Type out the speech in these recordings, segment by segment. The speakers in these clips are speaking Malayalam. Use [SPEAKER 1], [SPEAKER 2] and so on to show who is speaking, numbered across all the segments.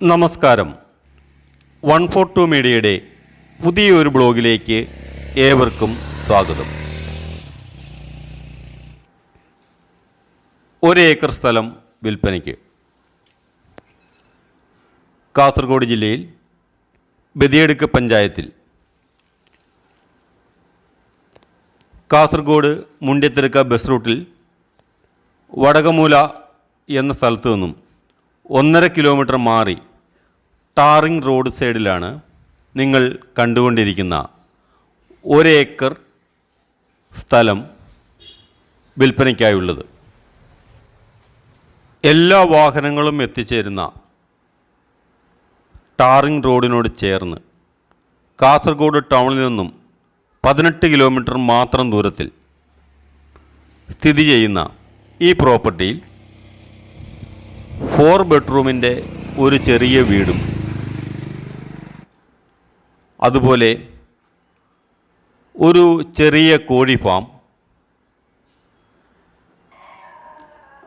[SPEAKER 1] നമസ്കാരം. വൺ ഫോർ ടു മീഡിയയുടെ പുതിയൊരു ബ്ലോഗിലേക്ക് ഏവർക്കും സ്വാഗതം. ഒരു ഏക്കർ സ്ഥലം വിൽപ്പനയ്ക്ക്. കാസർഗോഡ് ജില്ലയിൽ ബദിയടുക്ക് പഞ്ചായത്തിൽ. കാസർഗോഡ് മുണ്ടിത്തെടുക്ക ബസ് റൂട്ടിൽ വടകമൂല എന്ന സ്ഥലത്തു നിന്നും ഒന്നര കിലോമീറ്റർ മാറി ടാറിംഗ് റോഡ് സൈഡിലാണ് നിങ്ങൾ കണ്ടുകൊണ്ടിരിക്കുന്ന ഒരേക്കർ സ്ഥലം വിൽപ്പനയ്ക്കായുള്ളത്. എല്ലാ വാഹനങ്ങളും എത്തിച്ചേരുന്ന ടാറിംഗ് റോഡിനോട് ചേർന്ന് കാസർഗോഡ് ടൗണിൽ നിന്നും പതിനെട്ട് കിലോമീറ്റർ മാത്രം ദൂരത്തിൽ സ്ഥിതി ചെയ്യുന്ന ഈ പ്രോപ്പർട്ടിയിൽ ഫോർ ബെഡ്റൂമിന്റെ ഒരു ചെറിയ വീടും അതുപോലെ ഒരു ചെറിയ കോഴി ഫാം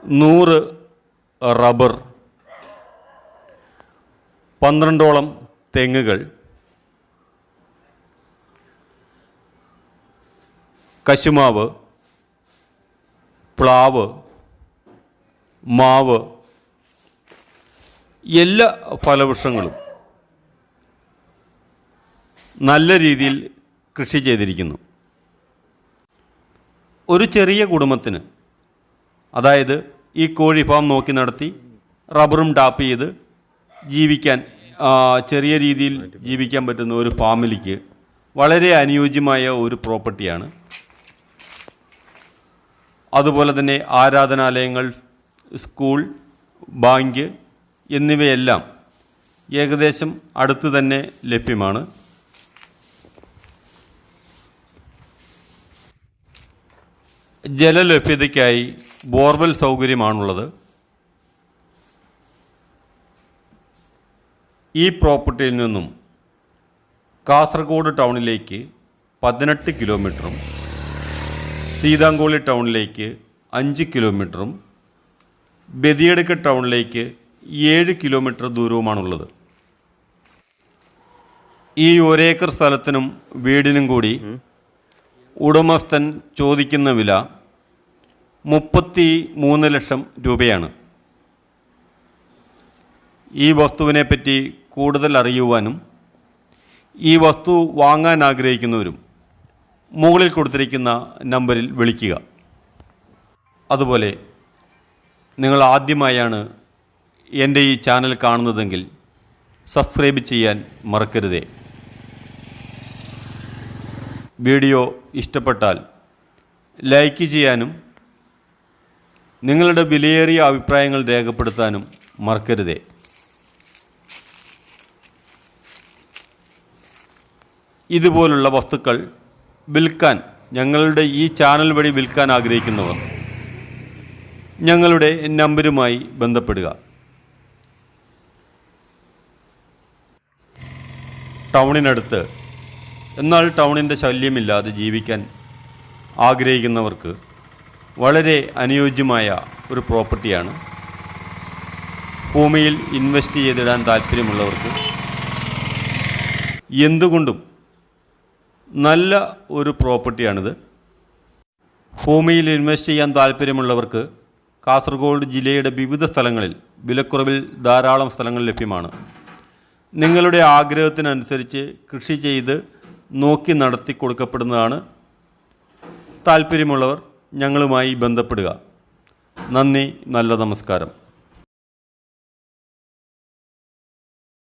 [SPEAKER 1] നൂറ് റബ്ബർ പന്ത്രണ്ടോളം തെങ്ങുകൾ കശുമാവ് പ്ലാവ് മാവ് എല്ലാ ഫലവൃക്ഷങ്ങളും നല്ല രീതിയിൽ കൃഷി ചെയ്തിരിക്കുന്നു. ഒരു ചെറിയ കുടുംബത്തിന് അതായത് ഈ കോഴി ഫാം നോക്കി നടത്തി റബ്ബറും ടാപ്പ് ചെയ്ത് ജീവിക്കാൻ ചെറിയ രീതിയിൽ ജീവിക്കാൻ പറ്റുന്ന ഒരു ഫാമിലിക്ക് വളരെ അനുയോജ്യമായ ഒരു പ്രോപ്പർട്ടിയാണ്. അതുപോലെ തന്നെ ആരാധനാലയങ്ങൾ സ്കൂൾ ബാങ്ക് എന്നിവയെല്ലാം ഏകദേശം അടുത്ത് തന്നെ ലഭ്യമാണ്. ജലലഭ്യതയ്ക്കായി ബോർവെൽ സൗകര്യമാണുള്ളത്. ഈ പ്രോപ്പർട്ടിയിൽ നിന്നും കാസർഗോഡ് ടൗണിലേക്ക് പതിനെട്ട് കിലോമീറ്ററും സീതാങ്കോളി ടൗണിലേക്ക് അഞ്ച് കിലോമീറ്ററും ബദിയടുക്ക ടൗണിലേക്ക് ഏഴ് കിലോമീറ്റർ ദൂരവുമാണുള്ളത്. ഈ ഒരേക്കർ സ്ഥലത്തിനും വീടിനും കൂടി ഉടമസ്ഥൻ ചോദിക്കുന്ന വില മുപ്പത്തി മൂന്ന് ലക്ഷം രൂപയാണ്. ഈ വസ്തുവിനെ പറ്റി കൂടുതൽ അറിയുവാനും ഈ വസ്തു വാങ്ങാൻ ആഗ്രഹിക്കുന്നവരും മുകളിൽ കൊടുത്തിരിക്കുന്ന നമ്പറിൽ വിളിക്കുക. അതുപോലെ നിങ്ങൾ ആദ്യമായാണ് എന്റെ ഈ ചാനൽ കാണുന്നതെങ്കിൽ സബ്സ്ക്രൈബ് ചെയ്യാൻ മറക്കരുതേ. വീഡിയോ ഇഷ്ടപ്പെട്ടാൽ ലൈക്ക് ചെയ്യാനും നിങ്ങളുടെ വിലയേറിയ അഭിപ്രായങ്ങൾ രേഖപ്പെടുത്താനും മറക്കരുതേ. ഇതുപോലുള്ള വസ്തുക്കൾ വിൽക്കാൻ ഞങ്ങളുടെ ഈ ചാനൽ വഴി വിൽക്കാൻ ആഗ്രഹിക്കുന്നവർ ഞങ്ങളുടെ നമ്പരുമായി ബന്ധപ്പെടുക. ടൗണിനടുത്ത് എന്നാൽ ടൗണിന്റെ ശല്യമില്ലാതെ ജീവിക്കാൻ ആഗ്രഹിക്കുന്നവർക്ക് വളരെ അനുയോജ്യമായ ഒരു പ്രോപ്പർട്ടിയാണ്. ഭൂമിയിൽ ഇൻവെസ്റ്റ് ചെയ്തിടാൻ താല്പര്യമുള്ളവർക്ക് എന്തുകൊണ്ടും നല്ല ഒരു പ്രോപ്പർട്ടിയാണിത്. ഭൂമിയിൽ ഇൻവെസ്റ്റ് ചെയ്യാൻ താല്പര്യമുള്ളവർക്ക് കാസർഗോഡ് ജില്ലയുടെ വിവിധ സ്ഥലങ്ങളിൽ വിലക്കുറവിൽ ധാരാളം സ്ഥലങ്ങൾ ലഭ്യമാണ്. നിങ്ങളുടെ ആഗ്രഹത്തിനനുസരിച്ച് കൃഷി ചെയ്ത് നോക്കി നടത്തി കൊടുക്കപ്പെടുന്നതാണ്. താല്പര്യമുള്ളവർ ഞങ്ങളുമായി ബന്ധപ്പെടുക. നന്ദി നല്ല നമസ്കാരം.